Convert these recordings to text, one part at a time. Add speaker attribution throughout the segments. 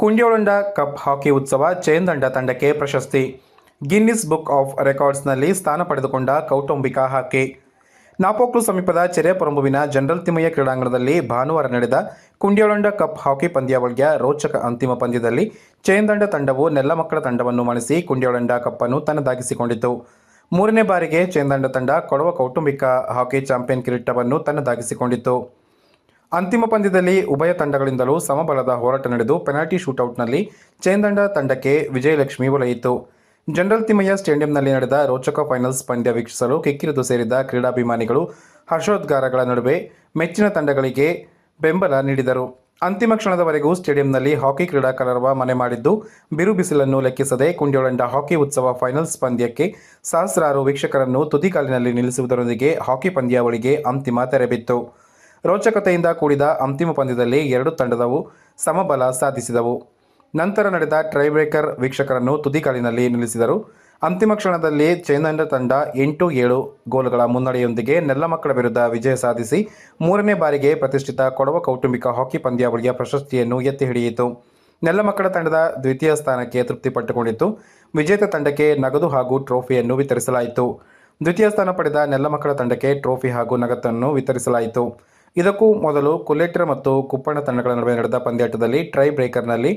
Speaker 1: ಕುಂಡ್ಯೋಳಂಡ cup hockey ಉತ್ಸವ ಚೇಂದಂಡ ತಂಡಕ್ಕೆ ಪ್ರಶಸ್ತಿ. ಗಿನ್ನಿಸ್ ಬುಕ್ ಆಫ್ ರೆಕಾರ್ಡ್ಸ್ನಲ್ಲಿ ಸ್ಥಾನ ಪಡೆದುಕೊಂಡ ಕೌಟುಂಬಿಕ ಹಾಕಿ. ನಾಪೋಕ್ಲು ಸಮೀಪದ ಚೆರೆಪೊರಂಬುವಿನ ಜನರಲ್ ತಿಮ್ಮಯ್ಯ ಕ್ರೀಡಾಂಗಣದಲ್ಲಿ ಭಾನುವಾರ ನಡೆದ ಕುಂಡ್ಯೋಳಂಡ ಕಪ್ ಹಾಕಿ ಪಂದ್ಯಾವಳಿಯ ರೋಚಕ ಅಂತಿಮ ಪಂದ್ಯದಲ್ಲಿ ಚೇಂದಂಡ ತಂಡವು ನೆಲ್ಲಮಕ್ಕಳ ತಂಡವನ್ನು ಮಣಿಸಿ ಕುಂಡ್ಯೋಳಂಡ ಕಪ್ಪನ್ನು ತನ್ನದಾಗಿಸಿಕೊಂಡಿತು ಮೂರನೇ ಬಾರಿಗೆ ಚೇಂದಂಡ ತಂಡ ಕೊಡವ ಕೌಟುಂಬಿಕ ಹಾಕಿ ಚಾಂಪಿಯನ್ ಕಿರೀಟವನ್ನು ತನ್ನದಾಗಿಸಿಕೊಂಡಿತು ಅಂತಿಮ ಪಂದ್ಯದಲ್ಲಿ ಉಭಯ ತಂಡಗಳಿಂದಲೂ ಸಮಬಲದ ಹೋರಾಟ ನಡೆದು ಪೆನಾಲ್ಟಿ ಶೂಟೌಟ್ನಲ್ಲಿ ಚೇಂದಂಡ ತಂಡಕ್ಕೆ ವಿಜಯಲಕ್ಷ್ಮಿ ಒಲೆಯಿತು ಜನರಲ್ ತಿಮ್ಮಯ್ಯ ಸ್ಟೇಡಿಯಂನಲ್ಲಿ ನಡೆದ ರೋಚಕ ಫೈನಲ್ಸ್ ಪಂದ್ಯ ವೀಕ್ಷಿಸಲು ಕಿಕ್ಕಿರಿದು ಸೇರಿದ ಕ್ರೀಡಾಭಿಮಾನಿಗಳು ಹರ್ಷೋದ್ಗಾರಗಳ ನಡುವೆ ಮೆಚ್ಚಿನ ತಂಡಗಳಿಗೆ ಬೆಂಬಲ ನೀಡಿದರು. ಅಂತಿಮ ಕ್ಷಣದವರೆಗೂ ಸ್ಟೇಡಿಯಂನಲ್ಲಿ ಹಾಕಿ ಕ್ರೀಡಾ ಕಲರವ ಮನೆ ಮಾಡಿದ್ದು, ಬಿರು ಬಿಸಿಲನ್ನು ಲೆಕ್ಕಿಸದೆ ಕುಂಡ್ಯೋಳಂಡ ಹಾಕಿ ಉತ್ಸವ ಫೈನಲ್ಸ್ ಪಂದ್ಯಕ್ಕೆ ಸಹಸ್ರಾರು ವೀಕ್ಷಕರನ್ನು ತುದಿಕಾಲಿನಲ್ಲಿ ನಿಲ್ಲಿಸುವುದರೊಂದಿಗೆ ಹಾಕಿ ಪಂದ್ಯಾವಳಿಗೆ ಅಂತಿಮ ತೆರೆಬಿತ್ತು. ರೋಚಕತೆಯಿಂದ ಕೂಡಿದ ಅಂತಿಮ ಪಂದ್ಯದಲ್ಲಿ ಎರಡು ತಂಡದವು ಸಮಬಲ ಸಾಧಿಸಿದವು. ನಂತರ ನಡೆದ ಟ್ರೈಬ್ರೇಕರ್ ವೀಕ್ಷಕರನ್ನು ತುದಿಕಾಲಿನಲ್ಲಿ ನಿಲ್ಲಿಸಿದರು. ಅಂತಿಮ ಕ್ಷಣದಲ್ಲಿ ಚೈನಂಡ ತಂಡ ಎಂಟು ಏಳು ಗೋಲುಗಳ ಮುನ್ನಡೆಯೊಂದಿಗೆ ನೆಲ್ಲಮಕ್ಕಳ ವಿರುದ್ಧ ವಿಜಯ ಸಾಧಿಸಿ ಮೂರನೇ ಬಾರಿಗೆ ಪ್ರತಿಷ್ಠಿತ ಕೊಡವ ಕೌಟುಂಬಿಕ ಹಾಕಿ ಪಂದ್ಯಾವಳಿಯ ಪ್ರಶಸ್ತಿಯನ್ನು ಎತ್ತಿ ಹಿಡಿಯಿತು. ನೆಲ್ಲಮಕ್ಕಳ ತಂಡದ ದ್ವಿತೀಯ ಸ್ಥಾನಕ್ಕೆ ತೃಪ್ತಿಪಟ್ಟುಕೊಂಡಿತ್ತು. ವಿಜೇತ ತಂಡಕ್ಕೆ ನಗದು ಹಾಗೂ ಟ್ರೋಫಿಯನ್ನು ವಿತರಿಸಲಾಯಿತು. ದ್ವಿತೀಯ ಸ್ಥಾನ ಪಡೆದ ನೆಲ್ಲಮಕ್ಕಳ ತಂಡಕ್ಕೆ ಟ್ರೋಫಿ ಹಾಗೂ ನಗದನ್ನು ವಿತರಿಸಲಾಯಿತು. ಇದಕ್ಕೂ ಮೊದಲು ಕುಲ್ಲೇಟಿರ ಮತ್ತು ಕುಪ್ಪಂಡ ತಂಡಗಳ ನಡುವೆ ನಡೆದ ಪಂದ್ಯಾಟದಲ್ಲಿ ಟ್ರೈ ಬ್ರೇಕರ್ನಲ್ಲಿ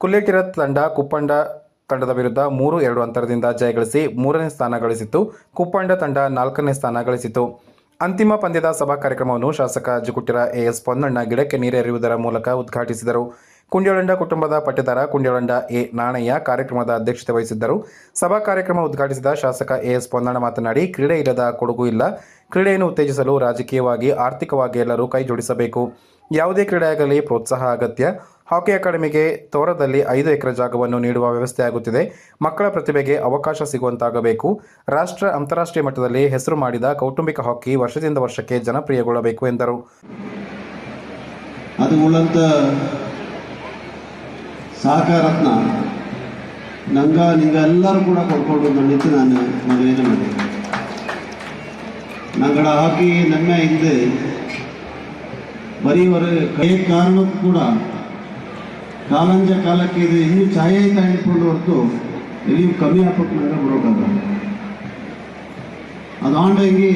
Speaker 1: ಕುಲ್ಲೇಟಿರ ತಂಡ ಕುಪ್ಪಂಡ ತಂಡದ ವಿರುದ್ಧ ಮೂರು ಎರಡು ಅಂತರದಿಂದ ಜಯಗಳಿಸಿ ಮೂರನೇ ಸ್ಥಾನ ಗಳಿಸಿತ್ತು. ಕುಪ್ಪಂಡ ತಂಡ ನಾಲ್ಕನೇ ಸ್ಥಾನ ಗಳಿಸಿತು ಅಂತಿಮ ಪಂದ್ಯದ ಸಭಾ ಕಾರ್ಯಕ್ರಮವನ್ನು ಶಾಸಕ ಜುಕುಟ್ಟಿರ ಎಎಸ್ ಪೊನ್ನಣ್ಣ ಗಿಡಕ್ಕೆ ನೀರೆರೆಯುವುದರ ಮೂಲಕ ಉದ್ಘಾಟಿಸಿದರು. ಕುಂಡ್ಯೋಳಂಡ ಕುಟುಂಬದ ಪಟ್ಟದಾರ ಕುಂಡ್ಯೋಳಂಡ ಎ ನಾಣಯ್ಯ ಕಾರ್ಯಕ್ರಮದ ಅಧ್ಯಕ್ಷತೆ ವಹಿಸಿದ್ದರು. ಸಭಾ ಕಾರ್ಯಕ್ರಮ ಉದ್ಘಾಟಿಸಿದ ಶಾಸಕ ಎಎಸ್ ಪೊನ್ನಣ್ಣ ಮಾತನಾಡಿ, ಕ್ರೀಡೆ ಇಲ್ಲದ ಕೊಡುಗು ಇಲ್ಲ. ಕ್ರೀಡೆಯನ್ನು ಉತ್ತೇಜಿಸಲು ರಾಜಕೀಯವಾಗಿ, ಆರ್ಥಿಕವಾಗಿ ಎಲ್ಲರೂ ಕೈ ಜೋಡಿಸಬೇಕು. ಯಾವುದೇ ಕ್ರೀಡೆಯಾಗಲಿ ಪ್ರೋತ್ಸಾಹ ಅಗತ್ಯ. ಹಾಕಿ ಅಕಾಡೆಮಿಗೆ ತೋರದಲ್ಲಿ ಐದು ಎಕರೆ ಜಾಗವನ್ನು ನೀಡುವ ವ್ಯವಸ್ಥೆ ಆಗುತ್ತಿದೆ. ಮಕ್ಕಳ ಪ್ರತಿಭೆಗೆ ಅವಕಾಶ ಸಿಗುವಂತಾಗಬೇಕು. ರಾಷ್ಟ್ರ, ಅಂತಾರಾಷ್ಟ್ರೀಯ ಮಟ್ಟದಲ್ಲಿ ಹೆಸರು ಮಾಡಿದ ಕೌಟುಂಬಿಕ ಹಾಕಿ ವರ್ಷದಿಂದ ವರ್ಷಕ್ಕೆ ಜನಪ್ರಿಯಗೊಳ್ಳಬೇಕು ಎಂದರು.
Speaker 2: ಸಹಕಾರತ್ನ ನಂಗ ನಿಂಗ ಎಲ್ಲರೂ ಕೂಡ ಕೊಡ್ಕೊಂಡು ಬಂದಿತ್ತು ನಾನು ಮದುವೆನೇ ಮಾಡಿದೆ ನಂಗಡ ಹಾಕಿ ನಮ್ಮ ಹಿಂದೆ ಬರೀವರ ಕೈ ಕಾರಣಕ್ಕೂ ಕೂಡ ಕಾಲಂಜ ಕಾಲಕ್ಕೆ ಇದು ಇನ್ನೂ ಛಾಯೆ ಹಿಡ್ಕೊಂಡು ಹೊರತು ಎಲ್ಲಿಯೂ ಕಮ್ಮಿ ಹಾಕೋಕೆ ನಂಗೆ ಬರೋಕಾಗ ಅದು ಆಂಡಂಗಿ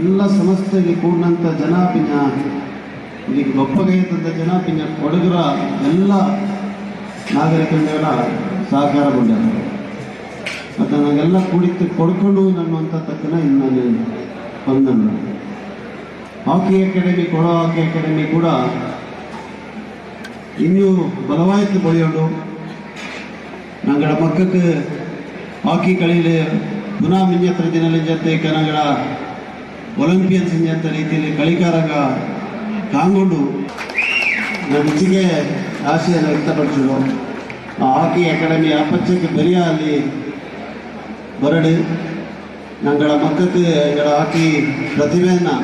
Speaker 2: ಎಲ್ಲ ಸಮಸ್ಯೆಗೆ ಕೂಡಿನಂಥ ಜನ ಪಿನ್ನ ಇಲ್ಲಿ ಗೊಪ್ಪಗೆ ತಂದ ಜನ ಪಿನ್ನ ಕೊಡಗರ ಎಲ್ಲ ನಾಗರಿಕರಿಂದೆಲ್ಲ ಸಹಕಾರಗೊಂಡ್ಯಾರ ಮತ್ತು ನನಗೆಲ್ಲ ಕುಡಿತು ಕೊಡ್ಕೊಂಡು ನನ್ನುವಂಥ ತಕ್ಕನ ಇನ್ನು ನಾನು ಬಂದನು ಹಾಕಿ ಅಕಾಡೆಮಿ ಕೊಡೋ ಹಾಕಿ ಅಕಾಡೆಮಿ ಕೂಡ ಇನ್ನೂ ಬಲವಾಯಿತು பலவாய்த்து பொழியணும் ಮಕ್ಕಕ್ಕೆ ಹಾಕಿ ಕಳೀಲಿ ಪುನಃ புனா மிஞ்சத்திர ಜೊತೆ கனகட ಒಲಿಂಪಿಯನ್ಸ್ ಅಂತ ರೀತಿಯಲ್ಲಿ ಕಳಿಕಾರಂಗ ಕಾಂಗೊಂಡು ನಮ್ಮ ಆಶಯನ ವ್ಯಕ್ತಪಡಿಸಿದರು. ಆ ಹಾಕಿ ಅಕಾಡೆಮಿ ಅಪಚಕ್ಕೆ பெரிய ಅಲ್ಲಿ ಬರಡಿ ನಂಗಳ ಮಕ್ಕಳಿಗೆ ಗಳ ಹಾಕಿ ಪ್ರತಿಭೆಯನ್ನು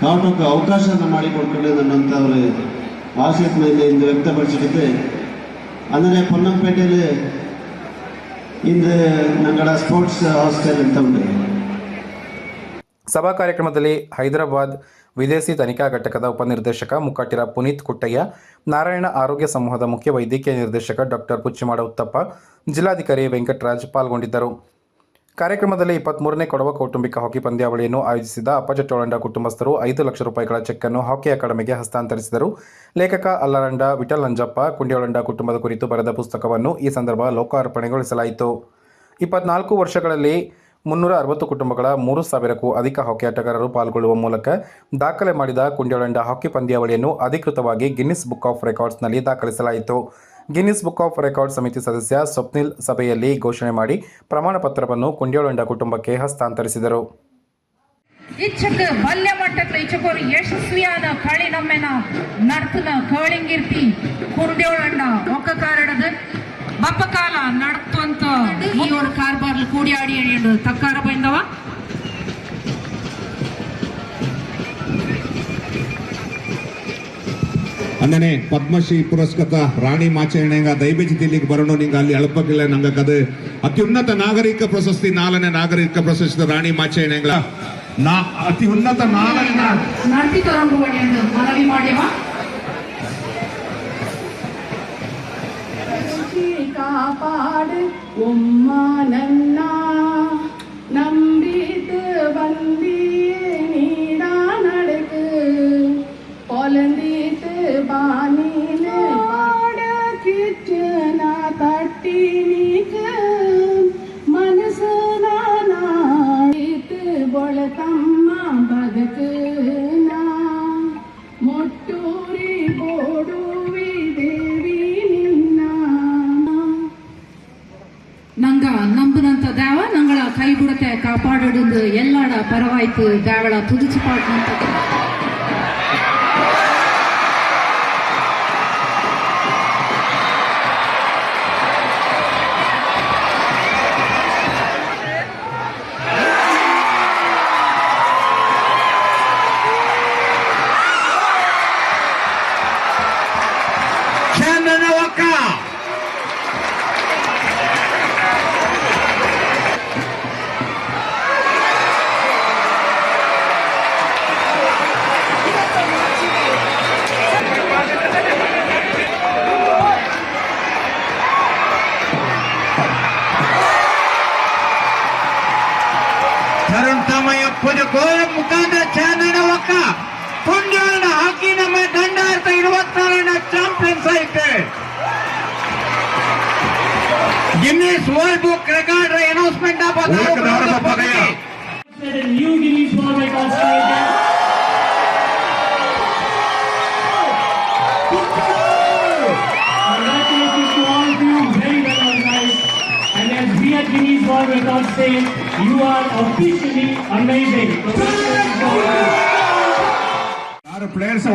Speaker 2: ಕಾಟೋಕ್ಕೆ ಅವಕಾಶವನ್ನು ಮಾಡಿಕೊಡ್ಕೊಳ್ಳಿ ನನ್ನಂಥವ್ರ ಆಶಯದ ಮೇಲೆ ಇಂದು ವ್ಯಕ್ತಪಡಿಸಿದ್ದೆ ಅಂದರೆ ಪೊನ್ನಂಪೇಟೆಯಲ್ಲಿ ಇಂದು ನಂಗಳ ಸ್ಪೋರ್ಟ್ಸ್ ಹಾಸ್ಟೆಲ್ ಅಂತ ಉಂಟು.
Speaker 1: ಸಭಾ ಕಾರ್ಯಕ್ರಮದಲ್ಲಿ ಹೈದರಾಬಾದ್ ವಿದೇಶಿ ತನಿಖಾ ಘಟಕದ ಉಪನಿರ್ದೇಶಕ ಮುಖಟಿರ ಪುನೀತ್ ಕುಟ್ಟಯ್ಯ, ನಾರಾಯಣ ಆರೋಗ್ಯ ಸಮೂಹದ ಮುಖ್ಯ ವೈದ್ಯಕೀಯ ನಿರ್ದೇಶಕ ಡಾಕ್ಟರ್ ಪುಚ್ಚಿಮಾಡ ಉತ್ತಪ್ಪ, ಜಿಲ್ಲಾಧಿಕಾರಿ ವೆಂಕಟರಾಜ್ ಪಾಲ್ಗೊಂಡಿದ್ದರು. ಕಾರ್ಯಕ್ರಮದಲ್ಲಿ ಇಪ್ಪತ್ಮೂರನೇ ಕೊಡವ ಕೌಟುಂಬಿಕ ಹಾಕಿ ಪಂದ್ಯಾವಳಿಯನ್ನು ಆಯೋಜಿಸಿದ ಅಪ್ಪಜಟೋಳಂಡ ಕುಟುಂಬಸ್ಥರು ಐದು ಲಕ್ಷ ರೂಪಾಯಿಗಳ ಚೆಕ್ ಅನ್ನು ಹಾಕಿ ಅಕಾಡೆಮಿಗೆ ಹಸ್ತಾಂತರಿಸಿದರು. ಲೇಖಕ ಅಲ್ಲರಂಡ ವಿಠಲ್ ಅಂಜಪ್ಪ ಕುಂಡಿಯೋಳಂಡ ಕುಟುಂಬದ ಕುರಿತು ಬರೆದ ಪುಸ್ತಕವನ್ನು ಈ ಸಂದರ್ಭ ಲೋಕಾರ್ಪಣೆಗೊಳಿಸಲಾಯಿತು. ಇಪ್ಪತ್ನಾಲ್ಕು ವರ್ಷಗಳಲ್ಲಿ ಮುನ್ನೂರ ಅರವತ್ತು ಕುಟುಂಬಗಳ ಮೂರು ಸಾವಿರಕ್ಕೂ ಅಧಿಕ ಹಾಕಿ ಆಟಗಾರರು ಪಾಲ್ಗೊಳ್ಳುವ ಮೂಲಕ ದಾಖಲೆ ಮಾಡಿದ ಕುಂಡ್ಯೋಳಂಡ ಹಾಕಿ ಪಂದ್ಯಾವಳಿಯನ್ನು ಅಧಿಕೃತವಾಗಿ ಗಿನ್ನಿಸ್ ಬುಕ್ ಆಫ್ ರೆಕಾರ್ಡ್ಸ್ನಲ್ಲಿ ದಾಖಲಿಸಲಾಯಿತು. ಗಿನ್ನಿಸ್ ಬುಕ್ ಆಫ್ ರೆಕಾರ್ಡ್ ಸಮಿತಿ ಸದಸ್ಯ ಸ್ವಪ್ನಿಲ್ ಸಭೆಯಲ್ಲಿ ಘೋಷಣೆ ಮಾಡಿ ಪ್ರಮಾಣ ಪತ್ರವನ್ನು ಕುಂಡ್ಯೋಳಂಡ ಕುಟುಂಬಕ್ಕೆ ಹಸ್ತಾಂತರಿಸಿದರು.
Speaker 3: ಬಲ್ಯ ಮಟ್ಟಕ್ಕೆ ಯಶಸ್ವಿಯಾದ ಕಳಿ ನಮ್ಮೆನ ನರ್ತನ ಕಳಿಂಗಿರ್ತಿ ಕುರ್ದೇವಳಂಡ ತಕ್ಕಾರ ಬಂದವ
Speaker 4: ಅಂದನೆ ಪದ್ಮಶ್ರೀ ಪುರಸ್ಕೃತ ರಾಣಿ ಮಾಚರಣೆಗ ದಯಬೇಜಿ ಇಲ್ಲಿಗೆ ಬರೋಣ ನಿಂಗೆ ಅಲ್ಲಿ ಅಳಪಕ್ಕಿಲ್ಲ ನಂಗೆ ಕದು ಅತ್ಯುನ್ನತ ನಾಗರಿಕ ಪ್ರಶಸ್ತಿ ನಾಲ್ಕನೇ ನಾಗರಿಕ ಪ್ರಶಸ್ತಿ ರಾಣಿ ಮಾಚರಣೆಗಳ ನಾ ಅತಿ ಉನ್ನತ ನಾಲ್ಕನೇ
Speaker 3: ನಡ್ತಿ ತಗೊಂಡು ಮನವಿ ಮಾಡ್ಯವ காப்பாடு உம்மானன் ಎಲ್ಲಾಡ ಪರವಾಯ್ತು ದಾವಳ ತುದಿಚಿ ಪಾಡ್ನಂತ
Speaker 5: ಸಿದ್ದರಾಮಯ್ಯ ಪುದುಕೋಳ ಮುಖಾಂತರ ಚಾಂದನ ಒಕ್ಕ ಪುಂಡಾರನ ಹಾಕಿ ನಮ್ಮ ದಂಡಾರ್ಥ
Speaker 6: ಇರುವತ್ತಾರನ ಚಾಂಪಿಯನ್ಸ್ ಆಯ್ತೆ. Guinness world book record announcement of ನೀವು ಗಿನ್ನಿಸ್ ಮಾಡಬೇಕಾಗ್ತದೆ our record says you are officially amazing. Congratulations.
Speaker 5: Our players